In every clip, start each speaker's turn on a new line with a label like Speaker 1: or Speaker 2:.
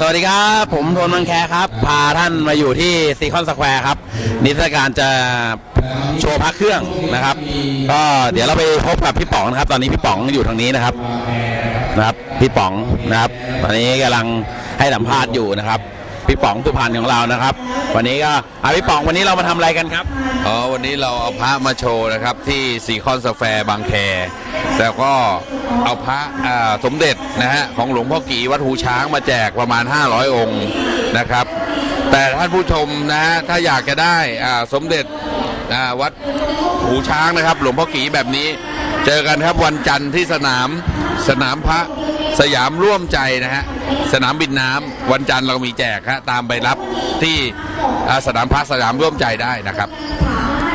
Speaker 1: สวัสดีครับ ผมโทนมังแคครับ พาท่านมาอยู่ที่ซีคอนสแควร์ครับ นิทรรศการจะโชว์พักเครื่องนะครับ ก็เดี๋ยวเราไปพบกับพี่ป๋องนะครับ ตอนนี้พี่ป๋องอยู่ทางนี้นะครับนะครับ พี่ป๋องนะครับ ตอนนี้กำลังให้สัมภาษณ์อยู่นะครับ พี่ป๋องสุพรรณของเรานะครับ วันนี้ก็อะพี่ป๋องวันนี้เรามาทำอะไรกันครับ
Speaker 2: อ๋อวันนี้เราเอาพระมาโชว์นะครับ ที่ซีคอนสแฟร์บางแคแล้วก็เอาพระอ่าสมเด็จนะฮะของหลวงพ่อกีวัดหูช้างมาแจกประมาณ 500 องค์นะครับ แต่ท่านผู้ชมนะฮะถ้าอยากจะได้อ่าสมเด็จอ่าวัดหูช้างนะครับ หลวงพ่อกีแบบนี้ เจอกันครับวันจันทร์ที่สนามสนามพระ สยามร่วมใจนะฮะสนามบินน้ำวันจันทร์เรามีแจกฮะตามไปรับที่อ่าสนามพระสยามร่วมใจได้นะครับ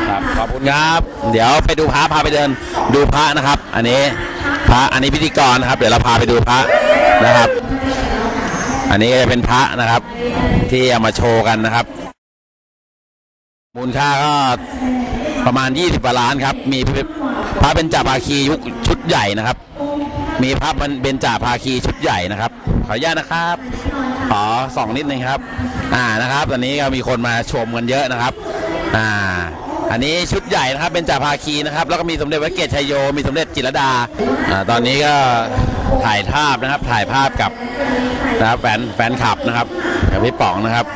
Speaker 1: ครับขอบคุณครับ เดี๋ยวไปดูพระพาไปเดินดูพระนะครับ อันนี้พระอันนี้พิธีกรนะครับ เดี๋ยวเราพาไปดูพระนะครับ อันนี้ก็จะเป็นพระนะครับ ที่เอามาโชว์กันนะครับ มูลค่าก็ประมาณ 20กว่าล้านครับ มีพระเป็นจ่าภาคียุคชุดใหญ่นะครับ มีพระเป็นจ่าภาคีชุดใหญ่นะครับ ขออนุญาตนะครับขอส่องนิดนึงครับ อ่านะครับตอนนี้ก็มีคนมาชมกันเยอะนะครับ อ่า อันนี้ชุดใหญ่นะครับเป็นจ่าภาคีนะครับ แล้วก็มีสมเด็จพระเกศชัยโย มีสมเด็จจิรดา อ่าตอนนี้ก็ถ่ายภาพนะครับ ถ่ายภาพกับนะครับแฟนแฟนคลับนะครับกับพี่ป๋องนะครับ